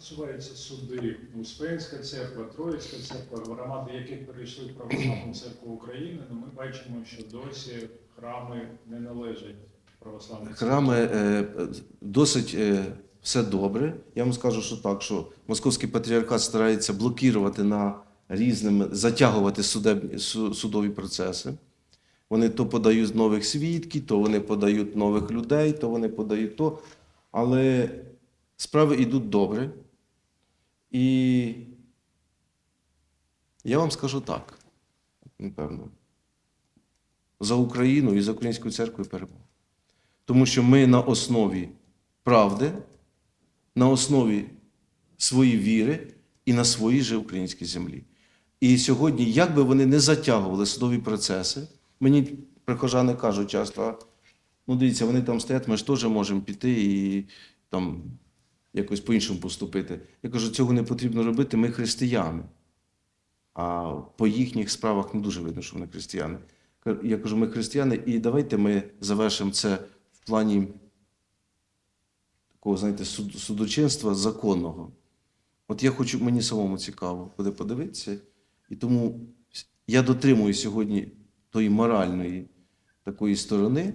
стосується суди, Успенська церква, Троїцька церква, громади, яких перейшли в православну церкву України, ну, ми бачимо, що досі храми не належать православній церкві. Храми е, досить е, все добре. Я вам скажу, що так, що московський патріархат старається блокувати на різними, затягувати судеб, су- судові процеси. Вони то подають нових свідків, то вони подають нових людей, то вони подають то. Але справи йдуть добре. І я вам скажу так, напевно, за Україну і за українською церквою перемога. Тому що ми на основі правди, на основі своєї віри і на своїй же українській землі. І сьогодні, як би вони не затягували судові процеси, мені прихожани кажуть часто, ну дивіться, вони там стоять, ми ж теж можемо піти і там якось по-іншому поступити. Я кажу, цього не потрібно робити, ми християни. А по їхніх справах не дуже видно, що вони християни. Я кажу, ми християни, і давайте ми завершимо це в плані такого, знаєте, судочинства законного. От я хочу, мені самому цікаво буде подивитися, і тому я дотримую сьогодні тої моральної такої сторони,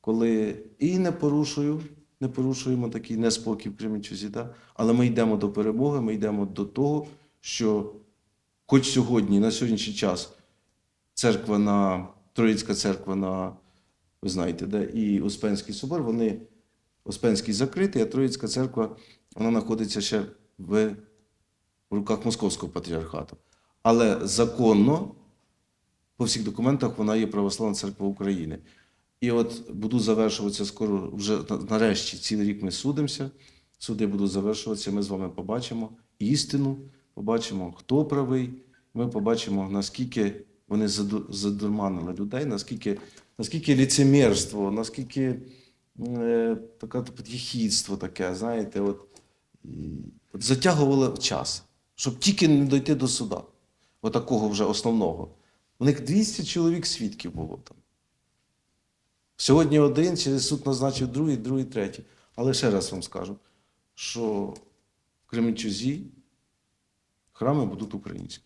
коли і не порушую, не порушуємо такий неспокій в Кременчузі, да? але ми йдемо до перемоги, ми йдемо до того, що хоч сьогодні, на сьогоднішній час, церква на Троїцька церква на, ви знаєте, де, і Успенський собор, вони Успенський закритий, а Троїцька церква вона знаходиться ще в, в руках Московського патріархату. Але законно, по всіх документах, вона є Православна церква України. І от буду завершуватися скоро, вже нарешті цілий рік ми судимося. Суди будуть завершуватися, ми з вами побачимо істину, побачимо, хто правий. Ми побачимо, наскільки вони задурманили людей, наскільки, наскільки ліцемірство, наскільки е, таке підхідство таке, знаєте, от, от затягували час, щоб тільки не дойти до суда, отакого вже основного. У них 200 чоловік свідків було там. Сьогодні один, через суд назначив другий, другий, третій. Але ще раз вам скажу, що в Кременчузі храми будуть українські.